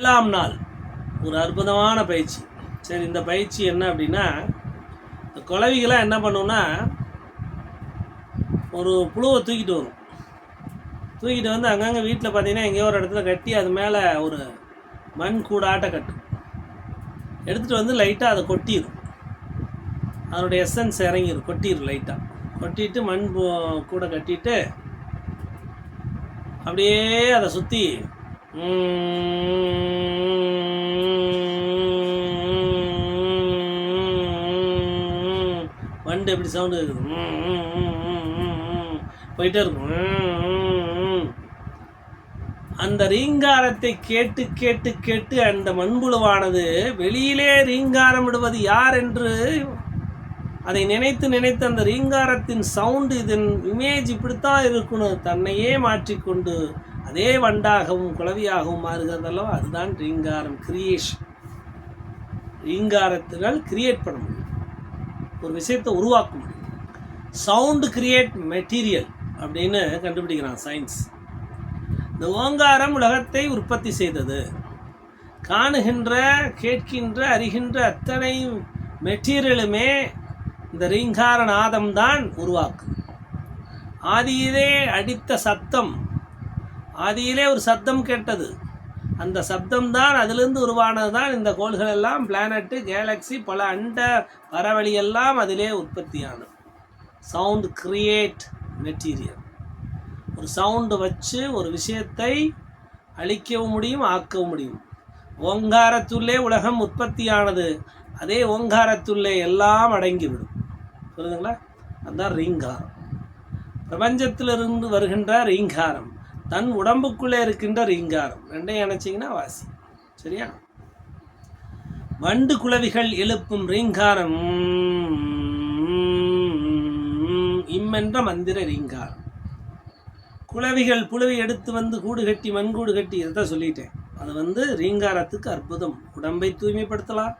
ஏழாம் நாள். ஒரு அற்புதமான பயிற்சி. சரி இந்த பயிற்சி என்ன அப்படின்னா இந்த குளவிகளாம் என்ன பண்ணுன்னா ஒரு புழுவை தூக்கிட்டு வரும். தூக்கிட்டு வந்து அங்கங்கே வீட்டில் பார்த்தீங்கன்னா எங்கேயோ ஒரு இடத்துல கட்டி அது மேலே ஒரு மண் கூடாட்ட கட்டும் எடுத்துகிட்டு வந்து லைட்டாக அதை கொட்டிடும் அதனுடைய எசன்ஸ் இறங்கிடும் கொட்டிடும் லைட்டாக கொட்டிட்டு மண் கூட கட்டிட்டு அப்படியே அதை சுற்றி வண்டு எப்படி சவுண்டு இருக்குது போயிட்டே இருக்கும். அந்த ரீங்காரத்தை கேட்டு கேட்டு கேட்டு அந்த மண்புழுவானது வெளியிலே ரீங்காரம் விடுவது யார் என்று அதை நினைத்து நினைத்து அந்த ரீங்காரத்தின் சவுண்டு இதன் இமேஜ் இப்படித்தான் இருக்கணும். தன்னையே மாற்றிக்கொண்டு அதே வண்டாகவும் குளவியாகவும் மாறுகிறது அல்லவா அதுதான் ரீங்காரம் கிரியேஷன் ரீங்காரத்தினால் கிரியேட் பண்ண முடியும். ஒரு விஷயத்தை உருவாக்க முடியும். சவுண்டு கிரியேட் மெட்டீரியல் அப்படின்னு கண்டுபிடிக்கிறான் சயின்ஸ் இந்த ஓங்காரம் உலகத்தை உற்பத்தி செய்தது. காணுகின்ற கேட்கின்ற அறிகின்ற அத்தனை மெட்டீரியலுமே இந்த ரீங்கார நாதம் தான் உருவாக்கும் ஆதியிலே அடித்த சத்தம் ஆதியிலே ஒரு சப்தம் கேட்டது. அந்த சப்தம் தான் அதிலிருந்து உருவானது தான் இந்த கோள்கள் எல்லாம் பிளானட்டு கேலக்ஸி பல அண்ட பரவழியெல்லாம் அதிலே உற்பத்தியானது. சவுண்ட் கிரியேட் மெட்டீரியல் ஒரு சவுண்டு வச்சு ஒரு விஷயத்தை அழிக்கவும் முடியும் ஆக்கவும் முடியும். ஓங்காரத்துள்ளே உலகம் உற்பத்தியானது. அதே ஓங்காரத்துள்ளே எல்லாம் அடங்கிவிடும். புரியுதுங்களா? அதுதான் ரீங்காரம். பிரபஞ்சத்திலிருந்து வருகின்ற ரீங்காரம். தன் உடம்புக்குள்ளே இருக்கின்ற ரீங்காரம் ரெண்டையும் இணைச்சிங்கன்னா வாசி. சரியா? வண்டு குளவிகள் எழுப்பும் ரீங்காரம். இம்மென்ற மந்திர ரீங்காரம். குளவிகள் புழுவை எடுத்து வந்து கூடு கட்டி மண்கூடு கட்டி இதை சொல்லிட்டேன். அது வந்து ரீங்காரத்துக்கு அற்புதம். உடம்பை தூய்மைப்படுத்தலாம்.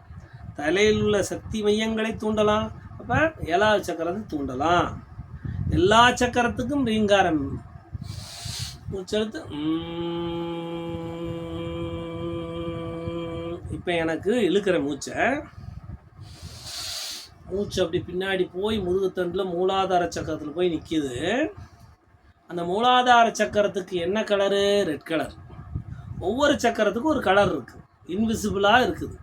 தலையில் உள்ள சக்தி மையங்களை தூண்டலாம். அப்போ எல்லா சக்கரத்தை தூண்டலாம். எல்லா சக்கரத்துக்கும் ரீங்காரம் மூச்செடுத்து இப்போ எனக்கு இழுக்கிற மூச்சை மூச்சு அப்படி பின்னாடி போய் முதுகுத்தண்டில் மூலாதார சக்கரத்தில் போய் நிற்கிது அந்த மூலாதார சக்கரத்துக்கு என்ன கலரு ரெட் கலர் ஒவ்வொரு சக்கரத்துக்கும் ஒரு கலர் இருக்குது இன்விசிபிளாக இருக்குது.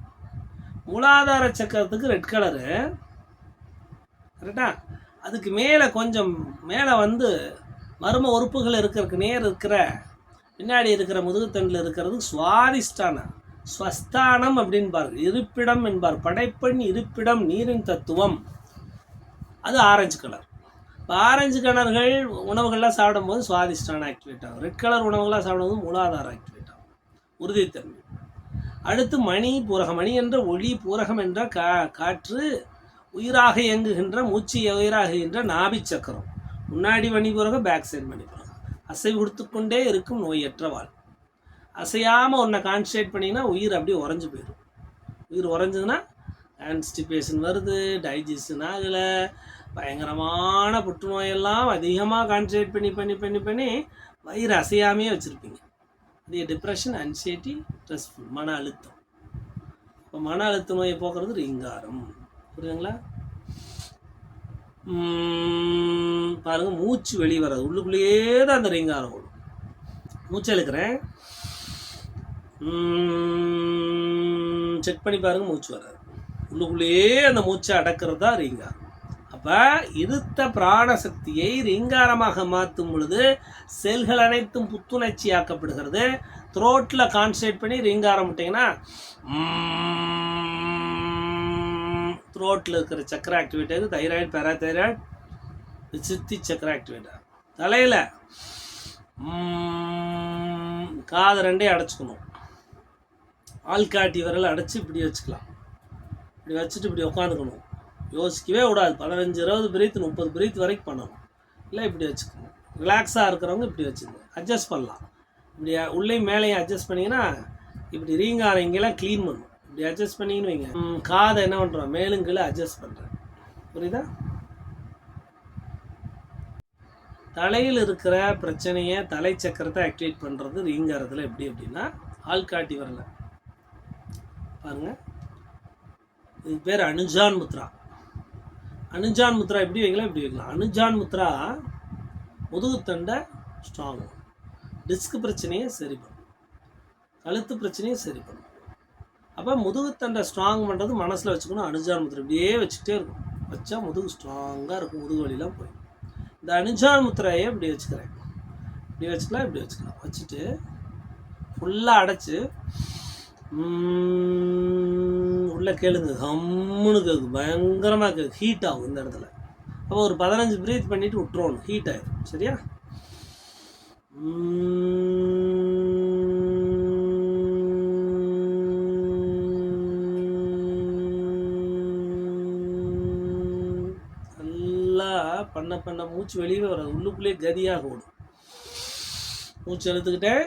மூலாதார சக்கரத்துக்கு ரெட் கலரு கரெக்டா அதுக்கு மேலே கொஞ்சம் மேலே வந்து மர்ம உறுப்புகள் இருக்கிறதுக்கு நேர் இருக்கிற பின்னாடி இருக்கிற முதுகுத்தண்டில் இருக்கிறது சுவாதிஷ்டான ஸ்வஸ்தானம் அப்படின்பார் இருப்பிடம் என்பார் படைப்பெண் இருப்பிடம் நீரின் தத்துவம். அது ஆரஞ்சு கலர் இப்போ ஆரஞ்சு கலர்கள் உணவுகள்லாம் சாப்பிடும்போது சுவாதிஷ்டான ஆக்டிவேட் ஆகும். ரெட் கலர் உணவுகள்லாம் சாப்பிடும்போது மூலாதாரம் ஆக்டிவேட் ஆகும். உறுதித்தன்மை. அடுத்து மணி பூரகம். மணி என்ற ஒளி பூரகம் என்ற கா காற்று உயிராக இயங்குகின்ற மூச்சு உயிராகுகின்ற நாபிச்சக்கரம். முன்னாடி பண்ணி போகிறவங்க பேக் சைட் பண்ணி பூரகம் அசை கொடுத்துக்கொண்டே இருக்கும் நோயற்ற வாழ் அசையாமல் ஒன்றை கான்சன்ட்ரேட் பண்ணிங்கன்னா உயிர் அப்படியே உறைஞ்சு போயிடும். உயிர் உறைஞ்சதுன்னா கான்ஸ்டிபேஷன் வருது டைஜஷன் ஆகலை பயங்கரமான புற்றுநோயெல்லாம் அதிகமாக கான்சன்ட்ரேட் பண்ணி பண்ணி பண்ணி பண்ணி வயிறு அசையாமையே வச்சுருப்பீங்க. அது டிப்ரெஷன் அன்சைட்டி ஸ்ட்ரெஸ்ஃபுல் மன அழுத்தம். இப்போ மன அழுத்த நோயை போக்குறது ரிங்காரம். புரியுதுங்களா? பாருங்கள் பாருங்க மூச்சு வெளியே வராது. உள்ளுக்குள்ளேயே தான் அந்த ரீங்காரம் ஓடும். மூச்சு இழுக்கிறேன். செக் பண்ணி பாருங்க மூச்சு வராது. உள்ளுக்குள்ளேயே அந்த மூச்சை அடக்கிறது தான் ரீங்காரம். அப்போ இருத்த பிராண சக்தியை ரீங்காரமாக மாற்றும் பொழுது செல்கள் அனைத்தும் புத்துணர்ச்சி ஆக்கப்படுகிறது. த்ரோட்டில் கான்சன்ட்ரேட் பண்ணி ரீங்காரம் விட்டிங்கன்னா த்ரோட்டில் இருக்கிற சக்கர ஆக்டிவேட் ஆகுது தைராய்டு பேராதைராய்டு சித்தி சக்கர ஆக்டிவேட் ஆகும் தலையில் காது ரெண்டையும் அடைச்சிக்கணும். ஆள்காட்டி விரல் அடைச்சி இப்படி வச்சுக்கலாம். இப்படி வச்சுட்டு இப்படி உட்காந்துக்கணும். யோசிக்கவே விடாது பதினஞ்சு இருபது பிரீத் முப்பது பிரீத் வரைக்கும் பண்ணணும். இல்லை இப்படி வச்சுக்கணும். ரிலாக்ஸாக இருக்கிறவங்க இப்படி வச்சுக்கணும். அட்ஜஸ்ட் பண்ணலாம். இப்படி உள்ளேயும் மேலேயும் அட்ஜஸ்ட் பண்ணிங்கன்னா இப்படி ரீங்காரங்கெல்லாம் க்ளீன் பண்ணும். இப்படி அட்ஜஸ்ட் பண்ணிங்கன்னு வைங்க. காதை என்ன பண்ணுறோம் மேலும் கீழே அட்ஜஸ்ட் பண்ணுறேன் புரியுதா? தலையில் இருக்கிற பிரச்சனையை தலை சக்கரத்தை ஆக்டிவேட் பண்ணுறது ரீங்கிறதுல எப்படி அப்படின்னா ஆள் காட்டி வரல. பாருங்க. இது பேர் அனுஜான் முத்ரா. அனுஜான் முத்ரா எப்படி வைக்கலாம்? இப்படி வைக்கலாம். அனுஜான் முத்ரா முதுகுத்தண்டை ஸ்ட்ராங் டிஸ்க் பிரச்சனையை சரி பண்ணும். கழுத்து பிரச்சனையை சரி பண்ணும். அப்போ முதுகுத்தண்டை ஸ்ட்ராங் பண்ணுறது மனசில் வச்சுக்கணும் அனுஜான்முத்திரை இப்படியே வச்சுக்கிட்டே இருக்கும். வச்சா முதுகு ஸ்ட்ராங்காக இருக்கும் முதுகு வழியெலாம் போய் இந்த அனுஜான்முத்திரையை இப்படி வச்சுக்கிறேன். இப்படி வச்சுக்கலாம் இப்படி வச்சுக்கலாம். வச்சுட்டு ஃபுல்லாக அடைச்சி உள்ளே கேளுங்க. கம்முன்னு கேட்கும் பயங்கரமாக கேட்கு ஹீட் ஆகும் இந்த இடத்துல. அப்போ ஒரு பதினஞ்சு ப்ரீத் பண்ணிவிட்டு விட்டுருவோம். ஹீட் ஆகிடும் சரியா? பண்ண பண்ண மூச்சு வெளியே வராது. உள்ளுக்குள்ளேயே கதியாக ஓடும். மூச்சு எடுத்துக்கிட்டேன்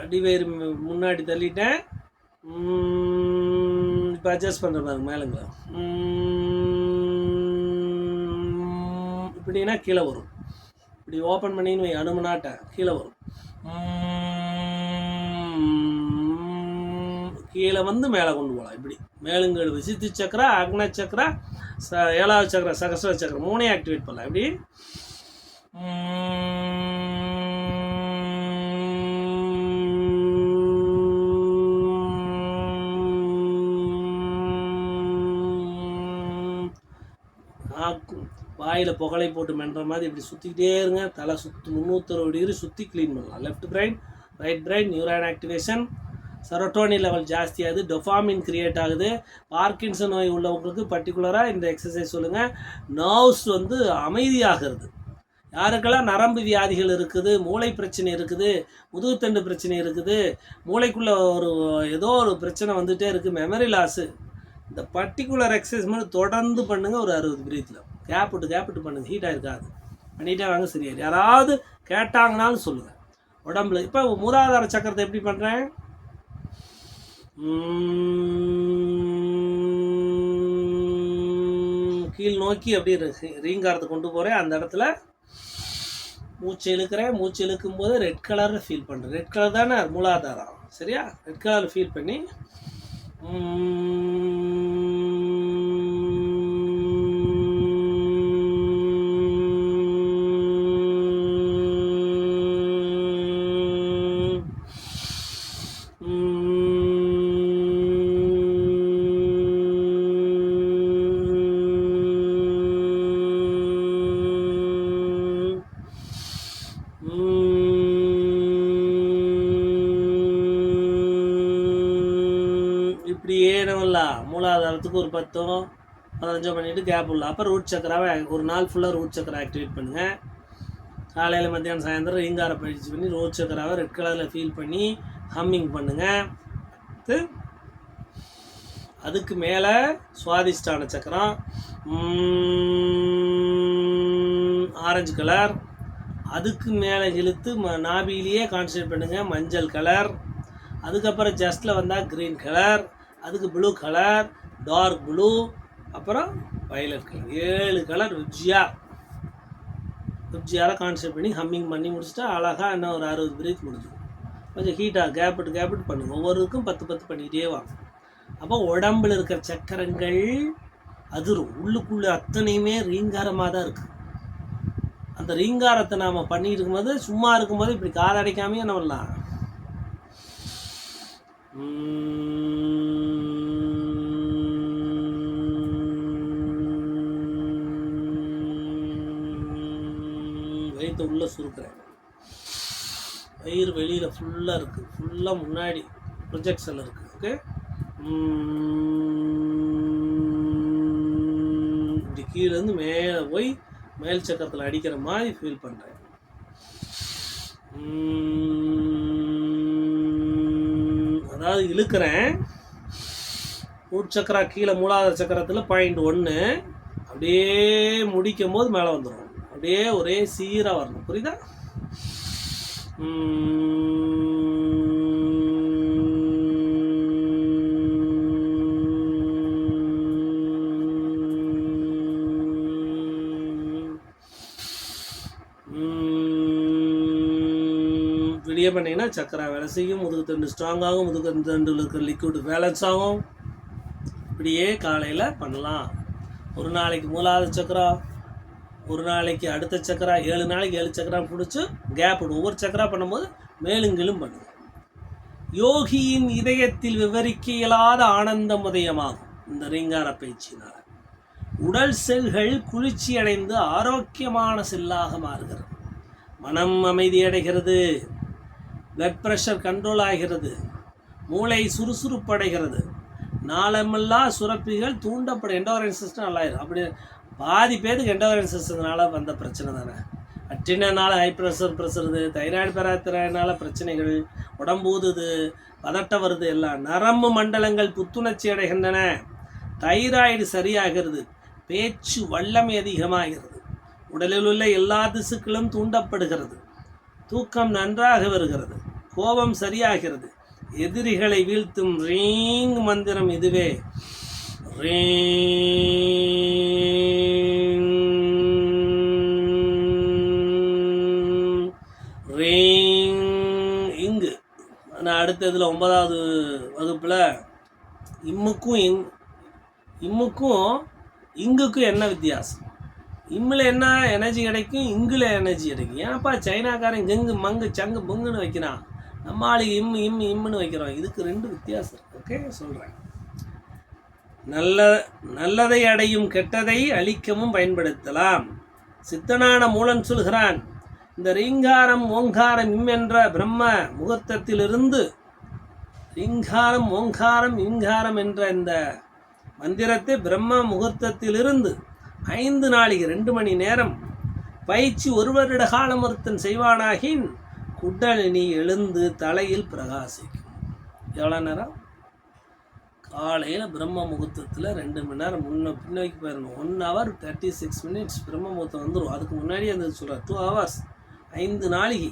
அடிவயிறு முன்னாடி தள்ளிட்டேன். இப்போ அட்ஜஸ்ட் பண்ணுற பாருங்க மேலுங்க இப்படின்னா கீழே வரும். இப்படி ஓப்பன் பண்ணின்னு வை கீழே வரும். கீழே வந்து மேலே கொண்டு போகலாம். இப்படி மேலுங்கள் விசித்தி சக்கரா அக்ன சக்கரா ச ஏழாவது சக்கரா சகசர சக்கரம் மூணையும் ஆக்டிவேட் பண்ணலாம். இப்படி வாயில் புகழை போட்டு மென்ற மாதிரி இப்படி சுற்றிக்கிட்டே இருங்க. தலை சுற்றி முந்நூற்றறுபது டிகிரி சுற்றி க்ளீன் பண்ணலாம். Left brain right brain neuron activation serotonin level ஜாஸ்தியாகுது dopamine create ஆகுது. பார்க்கின்சன் நோய் உள்ளவங்களுக்கு பர்டிகுலராக இந்த எக்ஸசைஸ் சொல்லுங்கள் நர்வ்ஸ் வந்து அமைதியாகிறது. யாருக்கெல்லாம் நரம்பு வியாதிகள் இருக்குது மூளை பிரச்சனை இருக்குது முதுகுத்தண்டு பிரச்சனை இருக்குது மூளைக்குள்ளே ஒரு ஏதோ ஒரு பிரச்சனை வந்துகிட்டே இருக்குது மெமரி லாஸு இந்த பர்டிகுலர் எக்ஸசைஸ் மட்டும் தொடர்ந்து பண்ணுங்கள் ஒரு அறுபது பிரீத்தில் கேப் விட்டு கேப் விட்டு பண்ணுங்கள் ஹீட்டாக இருக்காது பண்ணிட்டே வாங்க சரியாயிடும் யாராவது கேட்டாங்கனாலும் சொல்லுங்கள் உடம்புல இப்போ மூலாதார சக்கரத்தை எப்படி பண்ணுறேன் கீழ் நோக்கி அப்படியே ரீங்காரத்தை கொண்டு போகிறேன் அந்த இடத்துல மூச்சு இழுக்கிறேன். மூச்சு இழுக்கும் போது ரெட் கலரில் ஃபீல் பண்ணுறேன் ரெட் கலர் தானே? மூலாதாரம். சரியா? ரெட் கலரில் ஃபீல் பண்ணி மூலாதாரத்துக்கு ஒரு பத்தோ பதினஞ்சோ பண்ணிவிட்டு கேப் உள்ள. அப்போ ரூட் சக்கராவை ஒரு நாள் ஃபுல்லாக ரூட் சக்கரை ஆக்டிவேட் பண்ணுங்கள் காலையில் மத்தியானம் சாயந்தரம் ரீங்கார பயிற்சி பண்ணி ரோட் சக்கராவை ரெட் கலரில் ஃபீல் பண்ணி ஹம்மிங் பண்ணுங்கள் அதுக்கு மேலே சுவாதிஷ்டான சக்கரம். ஆரஞ்சு கலர் அதுக்கு மேலே இழுத்து ம நாபிலேயே கான்சன்ட்ரேட் பண்ணுங்கள் மஞ்சள் கலர் அதுக்கப்புறம் ஜஸ்ட்டில் வந்தால் க்ரீன் கலர் அதுக்கு ப்ளூ கலர் டார்க் ப்ளூ அப்புறம் வயலட் கலர் ஏழு கலர் விப்ஜியா விப்ஜியாவில் கான்செப்ட் பண்ணி ஹம்மிங் பண்ணி முடிச்சுட்டா அழகாக இன்னும் ஒரு அறுபது பிரீத் முடிஞ்சிடும். கொஞ்சம் ஹீட்டாக கேப்பிட்டு கேப்பிட்டு பண்ணும் ஒவ்வொருக்கும் பத்து பத்து பண்ணிக்கிட்டே வாங்க. அப்போ உடம்புல இருக்கிற சக்கரங்கள் அதிரும் உள்ளுக்குள்ளே அத்தனையுமே ரீங்காரமாக தான் இருக்குது அந்த ரீங்காரத்தை நாம் பண்ணிட்டு இருக்கும்போது சும்மா இருக்கும்போது இப்படி காதடைக்காமையே பண்ணலாம் வயிற்று உள்ளே சுருக்கிறேன். வயிறு வெளியில் ஃபுல்லாக இருக்குது ஃபுல்லாக முன்னாடி ப்ரொஜெக்ஷன் இருக்குது ஓகே இப்படி கீழேருந்து மேலே போய் மேல் சக்கரத்தில் அடிக்கிற மாதிரி ஃபீல் பண்ணுறேன் அதாவது இழுக்கிறேன். உட்சக்கரா கீழே மூலாதார சக்கரத்தில் பாயிண்ட் ஒன்று அப்படியே முடிக்கும் போது மேலே வந்துடும் அப்படியே ஒரே சீராக வரணும். புரியுதா? விடிய பண்ணிங்கன்னா சக்கரை வேலை செய்யும் முதுகு தண்டு ஸ்ட்ராங்காகும் முதுகு தண்டில் இருக்கிற லிக்விட் பேலன்ஸ் ஆகும். இப்படியே காலையில் பண்ணலாம். ஒரு நாளைக்கு மூலாவது சக்கரம் ஒரு நாளைக்கு அடுத்த சக்கரா ஏழு நாளைக்கு ஏழு சக்கரா பிடிச்சி கேப் விடும். ஒவ்வொரு சக்கரா பண்ணும்போது மேலுங்கிலும் பண்ணுது யோகியின் இதயத்தில் விவரிக்க இயலாத ஆனந்தம் உதயமாகும். இந்த ரீங்கார பயிற்சியினால் உடல் செல்கள் குளிர்ச்சி அடைந்து ஆரோக்கியமான செல்லாக மாறுகிறது. மனம் அமைதியடைகிறது பிளட் ப்ரெஷர் கண்ட்ரோல் ஆகிறது. மூளை சுறுசுறுப்படைகிறது நாளமெல்லாம் சுரப்பிகள் தூண்டப்படும். எண்டோரன் சிஸ்டம் நல்லாயிரும் அப்படி பாதி பேருக்கு எண்டோரன் வந்த பிரச்சனை தானே. அற்றினால ஹை ப்ரெஷர் ப்ரெஷருது தைராய்டு பெறாத்தினால பிரச்சனைகள் உடம்பு ஊதுது பதட்டம் வருது எல்லாம் நரம்பு மண்டலங்கள் புத்துணர்ச்சி அடைகின்றன. தைராய்டு சரியாகிறது பேச்சு வல்லமை அதிகமாகிறது. உடலில் உள்ள எல்லா திசுக்களும் தூண்டப்படுகிறது. தூக்கம் நன்றாக வருகிறது கோபம் சரியாகிறது. எதிரிகளை வீழ்த்தும் ரீங் மந்திரம் இதுவே. ரீங் இதில் ஒன்பதாவது வகுப்பில் இம்முக்கும் இங் இம்முக்கும் இங்குக்கும் என்ன வித்தியாசம்? இம்மில் என்ன எனர்ஜி கிடைக்கும் இங்கில் எனர்ஜி கிடைக்கும். ஏன்ப்பா சைனாக்காரன் கெங்கு மங்கு சங்கு பொங்குன்னு வைக்கிறான்? நம்ம ஆளுக்கு இம் இம் இம்முன்னு வைக்கிறோம். இதுக்கு ரெண்டு வித்தியாசம். இருக்கு ஓகே சொல்கிறேன் நல்ல நல்லதை அடையும் கெட்டதை அழிக்கவும் பயன்படுத்தலாம். சித்தனான மூலன் சொல்கிறான் இந்த ரீங்காரம் ஓங்காரம் இம் என்ற பிரம்ம முகூர்த்தத்திலிருந்து ரீங்காரம் ஓங்காரம் இங்காரம் என்ற இந்த மந்திரத்தை பிரம்ம முகூர்த்தத்திலிருந்து ஐந்து நாளைக்கு ரெண்டு மணி நேரம் பயிற்சி ஒரு வருட காலம் ஒருத்தன் செய்வானாகின் குண்டலினி எழுந்து தலையில் பிரகாசிக்கும். எவ்வளோ நேரம்? காலையில் பிரம்ம முகூர்த்தத்தில் ரெண்டு மணி நேரம். முன்ன பின்னோக்கி போயிடணும் one hour thirty six minutes பிரம்ம முகூர்த்தம் வந்துடும் அதுக்கு முன்னாடியே அந்த சொல்கிறார் டூ ஹவர்ஸ் ஐந்து நாளிகை.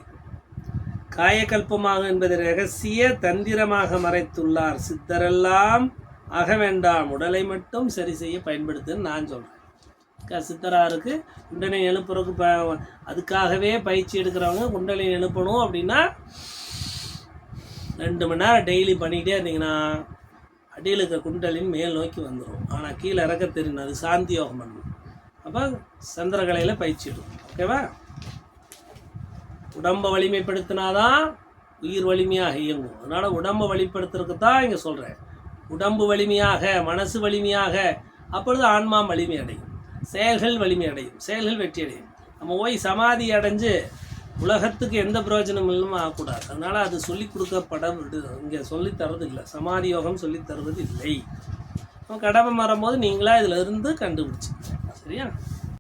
காயகல்பமாக என்பதை ரகசிய தந்திரமாக மறைத்துள்ளார். சித்தரெல்லாம் ஆக வேண்டாம் உடலை மட்டும் சரி செய்ய பயன்படுத்துன்னு நான் சொல்கிறேன் சித்தராருக்கு குண்டலை எழுப்புறதுக்கு ப அதுக்காகவே பயிற்சி எடுக்கிறவங்க குண்டலை எழுப்பணும் அப்படின்னா ரெண்டு மணி நேரம் டெய்லி பண்ணிக்கிட்டே இருந்தீங்கன்னா அடியில் இருக்கிற குண்டலின் மேல் நோக்கி வந்துடும். ஆனால் கீழே இறக்க தெரியணும் அது சாந்தி யோகம் பண்ணணும் அப்போ சந்திரகலையில் பயிற்சி எடுக்கும். ஓகேவா? உடம்பை வலிமைப்படுத்தினாதான் உயிர் வலிமையாக இயங்கும். அதனால் உடம்பை வலிப்படுத்துறதுக்கு தான் இங்கே சொல்கிறேன் உடம்பு வலிமையாக மனசு வலிமையாக அப்பொழுது ஆன்மா வலிமை அடையும். செயல்கள் வலிமை அடையும். செயல்கள் வெற்றி அடையும். நம்ம போய் சமாதி அடைஞ்சு உலகத்துக்கு எந்த பிரயோஜனம் இல்லாமல் ஆகக்கூடாது. அதனால் அது சொல்லிக் கொடுக்கப்பட இங்கே சொல்லித் தரது இல்லை சமாதி யோகம் சொல்லித் தருவது இல்லை நம்ம கடமை மறும்போது நீங்களாக இதில் இருந்து கண்டுபிடிச்சிக்கலாம் சரியா?